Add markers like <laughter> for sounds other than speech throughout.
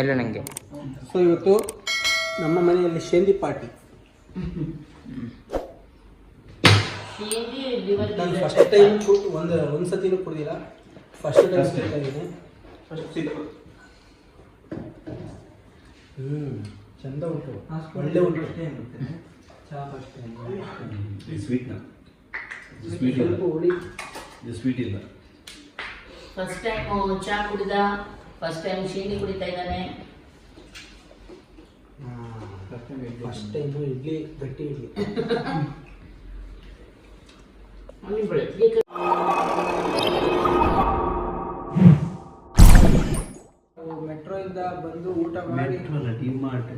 ಎಲ್ಲ ನನಗೆ ಸೊ ಇವತ್ತು ನಮ್ಮ ಮನೆಯಲ್ಲಿ ಶೇಂದಿ ಪಾರ್ಟಿ. ನಾನು ಫಸ್ಟ್ ಟೈಮ್ ಒಂದು ಒಂದು ಸತಿನೂ ಕುಡ್ದಿಲ್ಲ. ಫಸ್ಟ್ ಟೈಮ್ ಕುಡ್ತಾ ಇದ್ದೀನಿ ಹ್ಞೂ ಚಂದ ಉಂಟು. ಒಳ್ಳೆ ಉಂಟು. ಚಹಾ ಫಸ್ಟ್ ಟೈಮ್ ಸ್ವೀಟ್ನ ಸ್ವೀಟ್ ಇಲ್ಲ ಸ್ವಲ್ಪ ಹುಳಿ. ಇದು ಸ್ವೀಟ್ ಇಲ್ಲ. ಫಸ್ಟ್ ಟೈಮ್ ಚಹಾ ಕುಡಿದ ಫಸ್ಟ್ ಟೈಮ್ ಶೇಂದಿ ಕುಡಿತಾ ಇದ್ದಾನೆ. ಫಸ್ಟ್ ಟೈಮ್ ಇಡ್ಲಿ ಗಟ್ಟಿ ಇಡ್ಲಿ. <laughs> ಮೆಟ್ರೋ ಇಂದ ಬಂದು ಊಟ ಮಾಡಿ. ಟೀ ಮಾರ್ಟ್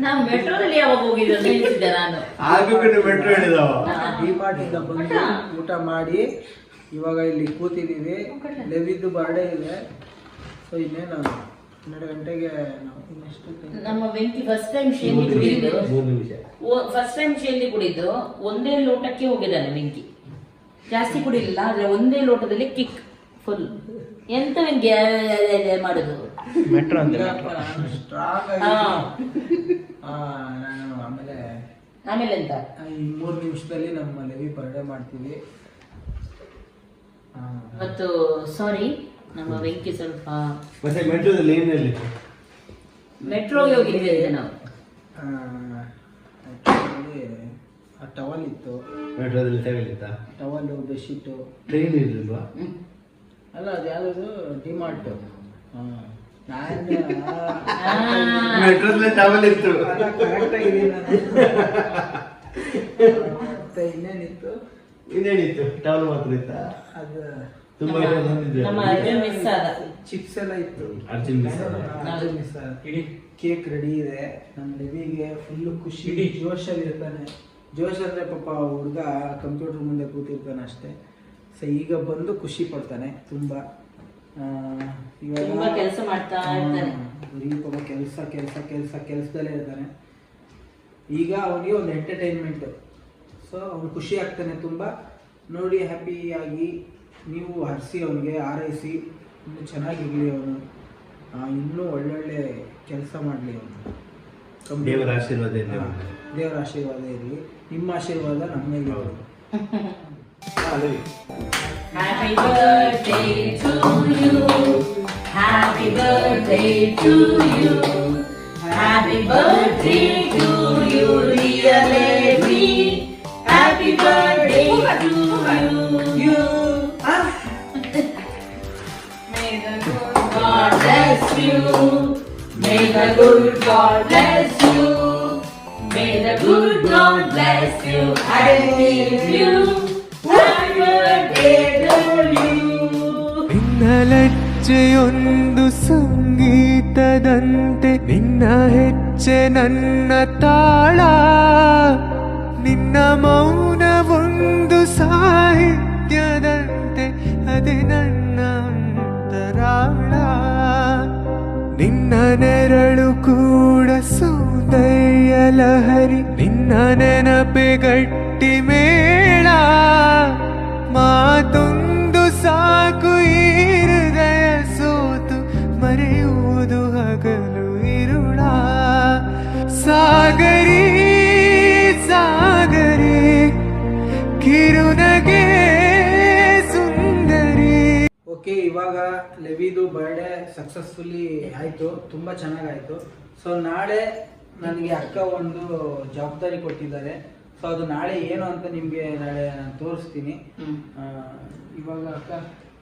ನಾನು ಮೆಟ್ರೋದಲ್ಲಿ ಯಾವಾಗ ಹೋಗಿದ್ದೆ ನಾನು. ಆಗಬೇಕು ಮೆಟ್ರೋ ಹೇಳಿದವ. ಡಿ ಇಂದ ಬಂದು ಊಟ ಮಾಡಿ. ಇವಾಗ ಇಲ್ಲಿ ಕೂತಿದ್ದೀವಿ. ಲೆವಿದ್ದು ಬರ್ಡೇ ಇದೆ. ಸೊ ಇನ್ನೇನು? ಹನ್ನೆರಡು ಗಂಟೆಗೆ ನಾವು ಇನ್ನೆಷ್ಟು ನಮ್ಮ ವೆಂಕಿ ಫಸ್ಟ್ ಟೈಮ್ ಶೇಂದಿ ಕುಡಿದು ಮೂರು ನಿಮಿಷ. ಫಸ್ಟ್ ಟೈಮ್ ಶೇಂದಿ ಕುಡಿದು ಒಂದೇ ಲೋಟಕ್ಕೆ ಹೋಗಿದ್ದಾನೆ ವೆಂಕಿ. ಜಾಸ್ತಿ ಕುಡಿಲಿಲ್ಲ ಆದ್ರೆ ಒಂದೇ ಲೋಟದಲ್ಲಿ ಕಿಕ್ ಫುಲ್ ಎಂತ ವೆಂಕಿ ಮಾಡುದು? ಮೆಟ್ರೋ ಅಂತ ಸ್ಟ್ರಾಂಗ್ ಆಗಿ ಆ, ನಾನು ಆಮೇಲೆ ಆಮೇಲೆ ಎಂತ? ಈ ಮೂರು ನಿಮಿಷದಲ್ಲಿ ನಮ್ಮ ಲೆವಿ ಬರ್ಡೇ ಮಾಡ್ತೀವಿ. ಆ, ಮತ್ತು ಸಾರಿ ನಮ್ಮ ವೆಂಕಿ ಸ್ವಲ್ಪ ಮತ್ತೆ ಮೆಟ್ರೋದಲ್ಲಿ ಏನಲ್ಲಿ ಮೆಟ್ರೋಗೆ ಹೋಗಿದ್ದೇವೆ ನಾವು. ಆ, ಟವಲ್ ಇತ್ತು. ಮೆಟ್ರೋದಲ್ಲಿ ತಗೊಳ್ಳಿತ್ತಾ ಟವಲ್ ಬೆಡ್ಶೀಟು ಟ್ರೈನ್ ಇರಲಿಲ್ವಾ? ಅಲ್ಲ ಅದು ಯಾವುದು ಡಿಮಾರ್ಟ್ ನಾನು ಮೆಟ್ರೋದಲ್ಲಿ ಟವಲ್ ಇತ್ತು. ಕರೆಕ್ಟ್ ಆಗಿದ್ದೀನಿ ನಾನು ಮತ್ತೆ ಇನ್ನೇನಿತ್ತು? ಇನ್ನೇನಿತ್ತು? ಟವಲ್ ಮಾತ್ರ ಇತ್ತಾ? ಅದು ತುಂಬಾ ನಮ್ಮ- ಬಂದಿದೆ ನಮ್ಮ ಅರ್ಜುನ್ ಮಿಸ್ ಆದ. ಚಿಪ್ಸ್ ಎಲ್ಲ ಇತ್ತು. ಅರ್ಜುನ್ miss ಆದ. ಅರ್ಜುನ್ miss ಆದ. ಕೇಕ್ ರೆಡಿ ಇದೆ. ನಮ್ಮ ಫುಲ್ ಖುಷಿ. ಜೋಶಲ್ಲಿ ಇರ್ತಾನೆ. ಜೋಶ್ ಅಂದ್ರೆ ಪಾಪ ಹುಡುಗ ಕಂಪ್ಯೂಟರ್ ಮುಂದೆ ಕೂತಿರ್ತಾನೆ ಅಷ್ಟೇ. ಸೊ ಈಗ ಬಂದು ಖುಷಿ ಪಡ್ತಾನೆ ತುಂಬಾ. ಆ, ಇವಾಗ ತುಂಬಾ ಕೆಲಸ ಮಾಡ್ತಾ ಇರ್ತಾನೆ. ಬರೀ ಪಾಪ ಕೆಲಸ ಕೆಲಸ ಕೆಲಸ ಕೆಲಸದಲ್ಲೇ ಇರ್ತಾನೆ. ಈಗ ಅವನಿಗೆ ಒಂದು ಎಂಟರ್ಟೈನ್ಮೆಂಟ್ ಸೊ ಅವನು ಖುಷಿ ಆಗ್ತಾನೆ ತುಂಬ ನೋಡಿ ಹ್ಯಾಪಿಯಾಗಿ ನೀವು ಹರಿಸಿ ಅವನಿಗೆ ಆರೈಸಿ ಇನ್ನೂ ಚೆನ್ನಾಗಿರಲಿ ಅವನು ಇನ್ನೂ ಒಳ್ಳೊಳ್ಳೆ ಕೆಲಸ ಮಾಡಲಿ ಅವನು ದೇವರ ಆಶೀರ್ವಾದ ಇರ್ಲಿ ದೇವರ ಆಶೀರ್ವಾದ ಇರಲಿ ನಿಮ್ಮ ಆಶೀರ್ವಾದ ನಮ್ಮ ಮೇಲೆ. Happy birthday to you. Happy birthday to you. Happy birthday to you, dear Levi. May the good God bless you. May the good God bless you. May the good God bless you and keep you. Happy birthday to you. ನಿನ್ನ ಲಜ್ಜೆಯೊಂದು ಸಂಗೀತದಂತೆ ನಿನ್ನ ಹೆಜ್ಜೆ ನನ್ನ ತಾಳ ನಿನ್ನ ಮೌನವೊಂದು ಸಾಹಿತ್ಯದಂತೆ ಅದೇ ನನ್ನ ಅಂತರಾಳ. ನಿನ್ನ ನೆರಳು ಕೂಡ ಸೌಂದರ್ಯ ಲಹರಿ, ನಿನ್ನ ನೆನಪೆ ಗಟ್ಟಿ ಮೇಳ. ಮಾತೊಂದು ಸಾಕು ಈ ಹೃದಯ ಸೋತು ಮರೆಯುವುದು ಹಗಲು ಇರುಳ. ಸಾಗರಿ ಕಿರುನಗೆ ಸುಂದರಿ. ಓಕೆ ಇವಾಗ ಲೆವಿದು ಬರ್ಡೇ ಸಕ್ಸಸ್ಫುಲಿ ಆಯಿತು ತುಂಬ ಚೆನ್ನಾಗಾಯಿತು. ಸೊ ನಾಳೆ ನನಗೆ ಅಕ್ಕ ಒಂದು ಜವಾಬ್ದಾರಿ ಕೊಟ್ಟಿದ್ದಾರೆ. ಸೊ ಅದು ನಾಳೆ ಏನು ಅಂತ ನಿಮಗೆ ನಾಳೆ ನಾನು ತೋರಿಸ್ತೀನಿ. ಇವಾಗ ಅಕ್ಕ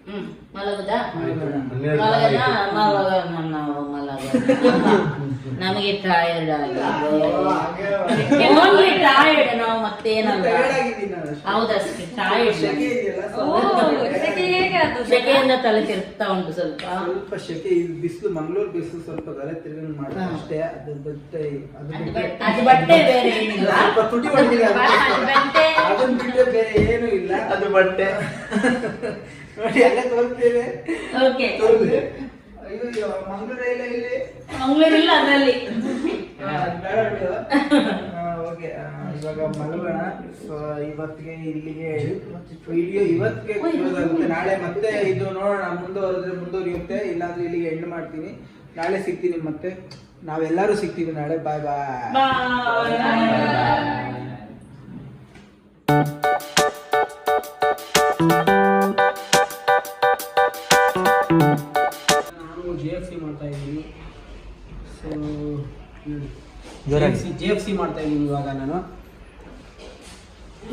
ಹ್ಮ್ ಮಲಗುದಾ? ಮಲಗದ. ಮಲಗ ಮಲಗ ನಮಗೆ ಟಯರ್ಡ್ ಆಗಿ ಟಯರ್ಡ್ ನಾವು ಮತ್ತೇನಲ್ಲ? ಹೌದಾ ಟಯರ್ಡ್ ಸೆಕೆಯಿಂದ ತಲೆ ತಿರುಗ್ತಾ ಉಂಟು ಸ್ವಲ್ಪ. ಸ್ವಲ್ಪ ಶೆಕೆ ಬಿಸಿಲು ಮಂಗಳೂರು ಬಿಸಿಲು ಸ್ವಲ್ಪ ತಲೆ ತಿರುಗಿ ಮಾಡುತ್ತೆ ಅಷ್ಟೇ. ಅದು ಬಟ್ಟೆ ಅದು ಬಟ್ಟೆ ಬೇರೆ ಏನಿಲ್ಲ. ತುಟಿ ಅದನ್ನ ಬಿಟ್ಟರೆ ಬೇರೆ ಏನೂ ಇಲ್ಲ. ಅದು ಬಟ್ಟೆ. ನೋಡಿ ಎಲ್ಲ ತೋರಿಸ್ತೇವೆ. ಓಕೆ ತೋರಿಸಿ ಇದು ಮಂಗಳೂರು ಇಲ್ಲ? ಇಲ್ಲಿ ಅದರಲ್ಲಿ. ಬೇಡ ಬಿಡು. ಆ, ಓಕೆ ಇವಾಗ ಮಲಗೋಣ. ಸೊ ಇವತ್ತಿಗೆ ಇಲ್ಲಿಗೆ ವಿಡಿಯೋ ಇವತ್ತಿಗೆ ಕ್ಲೋಸ್ ಆಗುತ್ತೆ. ನಾಳೆ ಮತ್ತೆ ಇದು ನೋಡೋಣ. ಮುಂದುವರೆದ್ರೆ ಮುಂದುವರಿಯುತ್ತೆ ಇಲ್ಲಾಂದ್ರೆ ಇಲ್ಲಿಗೆ ಎಂಡ್ ಮಾಡ್ತೀನಿ. ನಾಳೆ ಸಿಗ್ತೀನಿ ಮತ್ತೆ. ನಾವೆಲ್ಲರೂ ಸಿಗ್ತೀವಿ. ನಾಳೆ ಬಾಯ್ ಬಾಯ್ ಜೋರಾಗಿ. ಜಿ ಎಫ್ ಸಿ ಮಾಡ್ತಾ ಇದ್ದೀನಿ ಇವಾಗ ನಾನು.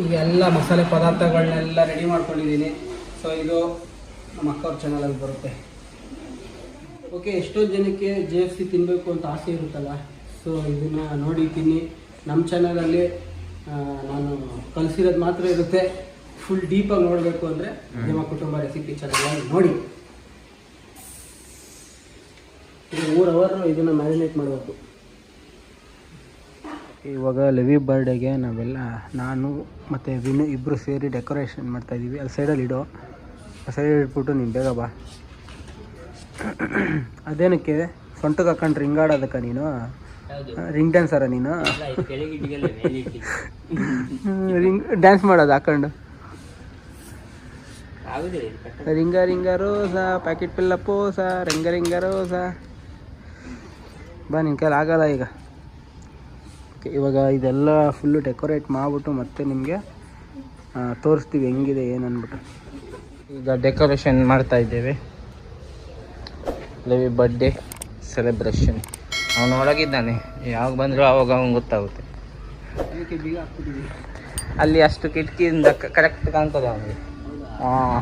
ಈಗ ಎಲ್ಲ ಮಸಾಲೆ ಪದಾರ್ಥಗಳನ್ನೆಲ್ಲ ರೆಡಿ ಮಾಡ್ಕೊಂಡಿದ್ದೀನಿ. ಸೊ ಇದು ನಮ್ಮ ಅಕ್ಕವ್ರ ಚಾನಲಲ್ಲಿ ಬರುತ್ತೆ. ಓಕೆ ಎಷ್ಟೊಂದು ಜನಕ್ಕೆ ಜಿ ಎಫ್ ಸಿ ತಿನ್ನಬೇಕು ಅಂತ ಆಸೆ ಇರುತ್ತಲ್ಲ? ಸೊ ಇದನ್ನು ನೋಡಿ ತಿನ್ನಿ. ನಮ್ಮ ಚಾನಲಲ್ಲಿ ನಾನು ಕಲಿಸಿರೋದು ಮಾತ್ರ ಇರುತ್ತೆ. ಫುಲ್ ಡೀಪಾಗಿ ನೋಡಬೇಕು ಅಂದರೆ ನಿಮ್ಮ ಕುಟುಂಬ ರೆಸಿಪಿ ಚಾನಲ್ ನೋಡಿ. ಇದು ಮೂರು ಅವರ್ ಇದನ್ನು ಮ್ಯಾರಿನೇಟ್ ಮಾಡಬೇಕು. ಇವಾಗ ಲವಿ ಬರ್ಡೇಗೆ ನಾವೆಲ್ಲ, ನಾನು ಮತ್ತು ವಿನು ಇಬ್ಬರು ಸೇರಿ ಡೆಕೋರೇಷನ್ ಮಾಡ್ತಾಯಿದ್ದೀವಿ ಅಲ್ಲಿ ಸೈಡಲ್ಲಿ ಇಡೋ. ಆ ಸೈಡ್ ಇಟ್ಬಿಟ್ಟು ನೀನು ಬೇಗ ಬಾ. ಅದೇನಕ್ಕೆ? ಸೊಂಟಕ್ಕೆ ಹಾಕೊಂಡು ರಿಂಗ್ ಆಡೋದಕ್ಕ ನೀನು? ರಿಂಗ್ ಡ್ಯಾನ್ಸರ ನೀನು? ರಿಂಗ್ ಡ್ಯಾನ್ಸ್ ಮಾಡೋದು ಹಾಕೊಂಡು ring a ring a roses pocket full of posies ring a ring a roses ಬಾ ನಿನ್ನ ಕೈಲಿ ಆಗಲ್ಲ ಈಗ. ಓಕೆ ಇವಾಗ ಇದೆಲ್ಲ ಫುಲ್ಲು ಡೆಕೋರೇಟ್ ಮಾಡಿಬಿಟ್ಟು ಮತ್ತೆ ನಿಮಗೆ ತೋರಿಸ್ತೀವಿ ಹೆಂಗಿದೆ ಏನು ಅಂದ್ಬಿಟ್ಟು. ಈಗ ಡೆಕೋರೇಷನ್ ಮಾಡ್ತಾ ಇದ್ದೇವೆ. ಲವಿ ಬರ್ಡೇ ಸೆಲೆಬ್ರೇಷನ್ ಅವನು ಒಳಗಿದ್ದಾನೆ. ಯಾವಾಗ ಬಂದರೂ ಆವಾಗ ಅವನು ಗೊತ್ತಾಗುತ್ತೆ. ಅಲ್ಲಿ ಅಷ್ಟು ಕಿಟಕಿಯಿಂದ ಕರೆಕ್ಟ್ ಕಾಣ್ತದೆ ಅವನಿಗೆ. ಹಾಂ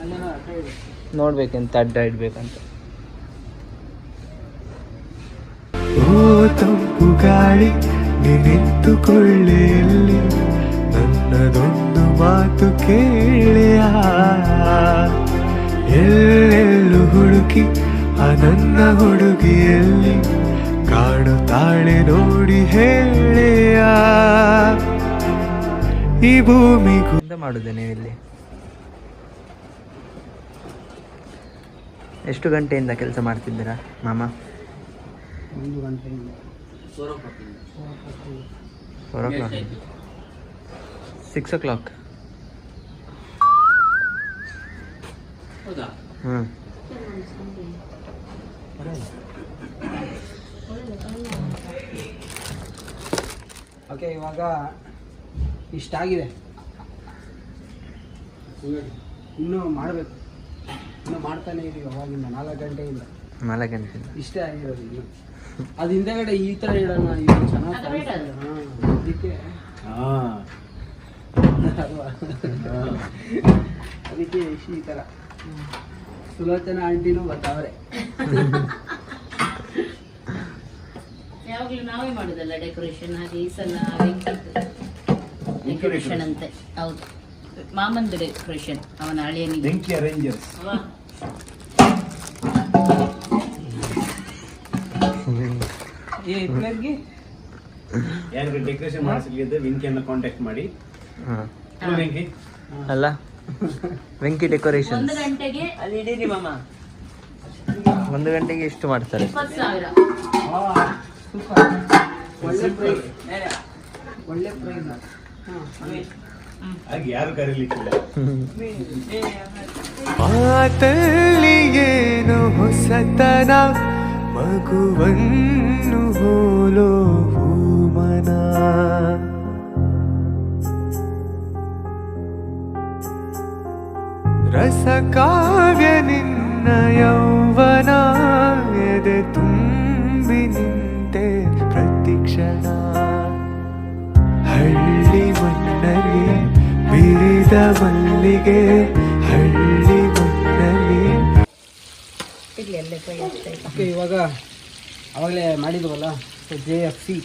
ಅಲ್ಲೇನೋ ಅರ್ಥ ಇದೆ. ನೋಡ್ಬೇಕೆಂತ ಅಡ್ಡ ಇಡ್ಬೇಕಂತ. ಓ ತಂಪು ಗಾಳಿ ನಿಂತುಕೊಳ್ಳೆಯಲ್ಲಿ ನನ್ನದೊಂದು ಮಾತು ಕೇಳೆಯ ಎಲ್ಲೆಲ್ಲೂ ಹುಡುಕಿ ಆ ನನ್ನ ಹುಡುಗಿಯಲ್ಲಿ ಕಾಣುತ್ತಾಳೆ ನೋಡಿ ಹೇಳೆಯ ಈ ಭೂಮಿಗೂ ಮಾಡುದೇ ನೀವು ಇಲ್ಲಿ ಎಷ್ಟು ಗಂಟೆಯಿಂದ ಕೆಲಸ ಮಾಡ್ತಿದ್ದೀರಾ ಮಾಮ? ಒಂದು ಗಂಟೆಯಿಂದ. Four o'clock six o'clock ಹ್ಞೂ ಓಕೆ ಇವಾಗ ಇಷ್ಟಾಗಿದೆ. ಇನ್ನೂ ಮಾಡಬೇಕು. ಇನ್ನೂ ಮಾಡ್ತಾನೆ ಇದೀವಿ ಅವಾಗಿಂದ ನಾಲ್ಕು ಗಂಟೆಯಿಂದ. ನಾಲ್ಕು ಗಂಟೆ ಇಷ್ಟೇ ಆಗಿರೋದು ಇನ್ನು. ಅದು ಹಿಂದೆಗಡೆ ಈ ಥರ ಇಡೋಣ ಇದು ಚೆನ್ನಾಗಿ. ಹಾ, ಅದಕ್ಕೆ. ಅಲ್ವಾ? ಅದಕ್ಕೆ ಈ ಥರ. ಸುಲೋಚನಾ ಆಂಟಿನೂ ಬರ್ತಾವ್ರೆ. ಯಾವಾಗ್ಲೂ ನಾವೇ ಮಾಡುದಲ್ಲ ಡೆಕೋರೇಷನ್ ಹಾಗೆ ಈ ಸಲ ಡೆಕೋರೇಷನ್ ಅಂತೆ. ಹೌದು. ಮಾಮಂದು ಡೆಕೋರೇಷನ್ ಅವನ ಹಳೆಯ ಬೆಂಕಿ ಅರೇಂಜರ್ಸ್ ಯಾರಿಗೆ ಡೆಕೋರೇಷನ್ ಮಾಡಿಸ್ಲಿಕ್ಕೆ ವಿಂಕಿಯನ್ನು ಕಾಂಟ್ಯಾಕ್ಟ್ ಮಾಡಿ. ಅಲ್ಲ ವೆಂಕಿ ಡೆಕೋರೇಷನ್ ಒಂದು ಗಂಟೆಗೆ ಒಂದು ಗಂಟೆಗೆ ಎಷ್ಟು ಮಾಡ್ತಾರೆ. ಒಳ್ಳೆ ಪ್ರೈಸ್ ಒಳ್ಳೆ ಪ್ರೈಸ್. ಹಾಗೆ ಯಾರು ಕರೀಲಿಕ್ಕಿಲ್ಲ. ಮಾತಲ್ಲಿ ಏನು ಹೊಸತನ? ಮಗುವನ್ನು ಹೋಲೋ ಮನ ರಸಕಾವ್ಯ ನಿನ್ನ ಯೌವನ, ಎದೆ ತುಂಬಿ ನಿಂತೆ ಪ್ರತಿಕ್ಷಣ. ಹಳ್ಳಿ ಮಣ್ಣಲ್ಲಿ ಬಿರಿದ ಮಲ್ಲಿಗೆ ಓಕೆ ಇವಾಗ ಆವಾಗಲೇ ಮಾಡಿದ್ವಲ್ಲ so J F C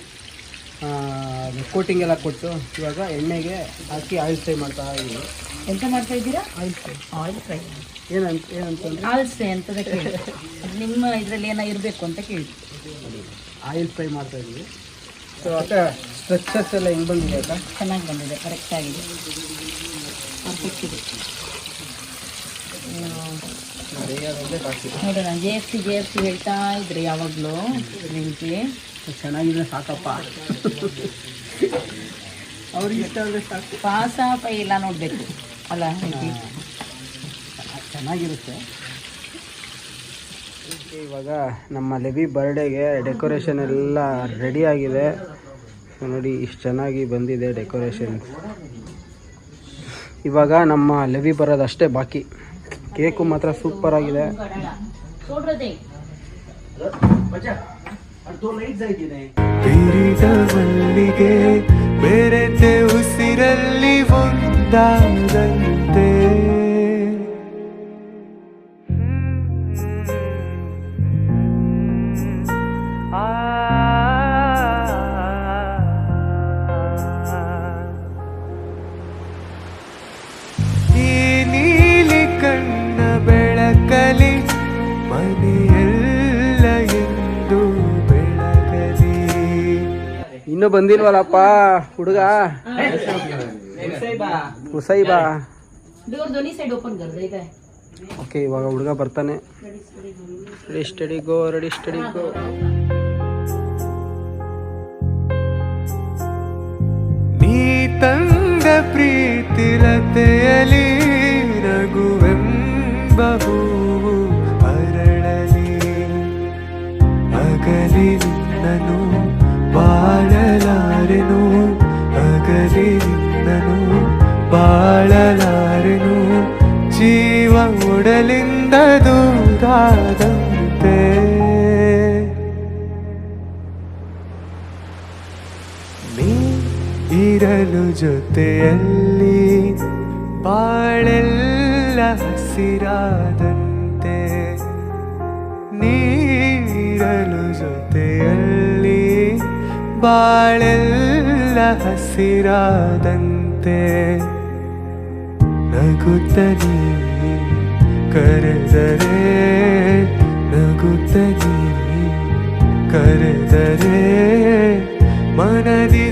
coating ಎಲ್ಲ ಕೊಟ್ಟು ಇವಾಗ ಎಣ್ಣೆಗೆ ಹಾಕಿ ಆಯಿಲ್ ಫ್ರೈ ಮಾಡ್ತಾ ಇದ್ದೀವಿ ಎಂತ ಮಾಡ್ತಾ ಇದ್ದೀರಾ? ಆಯಿಲ್ ಫ್ರೈ ಆಯಿಲ್ ಫ್ರೈ ಏನಂತ ಏನಂತಂದ್ರೆ ಆಯಿಲ್ ಫ್ರೈ ಅಂತ ಕೇಳಿ ನಿಮ್ಮ ಇದರಲ್ಲಿ ಏನೋ ಇರಬೇಕು ಅಂತ ಕೇಳಿ ಆಯಿಲ್ ಫ್ರೈ ಮಾಡ್ತಾ ಇದ್ದೀವಿ. ಸೊ ಅಕ್ಕ ಸ್ಟ್ರಕ್ಚರ್ಸ್ ಎಲ್ಲ ಹೆಂಗೆ ಬಂದಿದೆ ಅಕ್ಕ ಚೆನ್ನಾಗಿ ಬಂದಿದೆ ಕರೆಕ್ಟಾಗಿದೆ ಪರ್ಫೆಕ್ಟ್ ಇದೆ. ನೋಡೋಣ J F C J F C ಹೇಳ್ತಾ ಇದ್ರೆ ಯಾವಾಗಲೂ ನಿಮಗೆ. ಚೆನ್ನಾಗಿದೆ ಸಾಕಪ್ಪ. ಅವ್ರಿಗೆ ಇಷ್ಟ ಅಂದರೆ ಸಾಕು. ಪಾಸ ಇಲ್ಲ ನೋಡಬೇಕು. ಅಲ್ಲ ಚೆನ್ನಾಗಿರುತ್ತೆ. ಇವಾಗ ನಮ್ಮ ಲೆವಿ ಬರ್ಡೇಗೆ ಡೆಕೋರೇಷನ್ ಎಲ್ಲ ರೆಡಿ ಆಗಿದೆ. ನೋಡಿ ಇಷ್ಟು ಚೆನ್ನಾಗಿ ಬಂದಿದೆ ಡೆಕೋರೇಷನ್ ಇವಾಗ ನಮ್ಮ ಲೆವಿ ಬರೋದಷ್ಟೇ ಬಾಕಿ. ಕೇಕು ಮಾತ್ರ ಸೂಪರ್ ಆಗಿದೆ. ಬೇರೆ ಉಸಿರಲ್ಲಿ ಒಂದಾದಂತೆ ಇನ್ನೂ ಬಂದಿಲ್ವಲ್ಲಪ್ಪ ಹುಡುಗ? ಹುಸೈಬಾ? ಓಕೆ ಇವಾಗ ಹುಡುಗ ಬರ್ತಾನೆ. Ready steady go ready steady go ನೀ ತಂದ ಪ್ರೀತಿರತೆಯಲ್ಲಿ ಜೊತೆಯಲ್ಲಿ ಬಾಳೆಲ್ಲ ಹಸಿರಾದಂತೆ ನೀರಲು ಜೊತೆಯಲ್ಲಿ ಬಾಳೆಲ್ಲ ಹಸಿರಾದಂತೆ. ನಗುತ್ತ ನೀ ಕರೆದರೆ ನಗುತ್ತ ನೀ ಕರೆದರೆ ಮನದಿ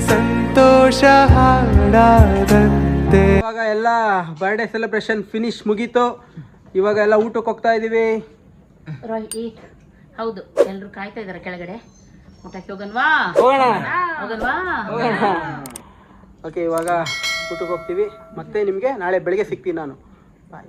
ಸಂತೋಷ ಹಾಡಾದಂತೆ ಇವಾಗ ಎಲ್ಲ ಬರ್ಡೇ ಸೆಲೆಬ್ರೇಷನ್ ಫಿನಿಶ್ ಮುಗೀತು. ಇವಾಗ ಎಲ್ಲ ಊಟಕ್ಕೆ ಹೋಗ್ತಾ ಇದೀವಿ. ಹೌದು ಎಲ್ರು ಕಾಯ್ತಾ ಇದಾರೆ ಕೆಳಗಡೆ. ಊಟಕ್ಕೆ ಹೋಗನ್ವಾ? ಹೋಗೋಣ. ಹೋಗನ್ವಾ? ಓಕೆ ಇವಾಗ ಊಟಕ್ಕೆ ಹೋಗ್ತೀವಿ. ಮತ್ತೆ ನಿಮಗೆ ನಾಳೆ ಬೆಳಗ್ಗೆ ಸಿಗ್ತೀನಿ ನಾನು. ಬಾಯ್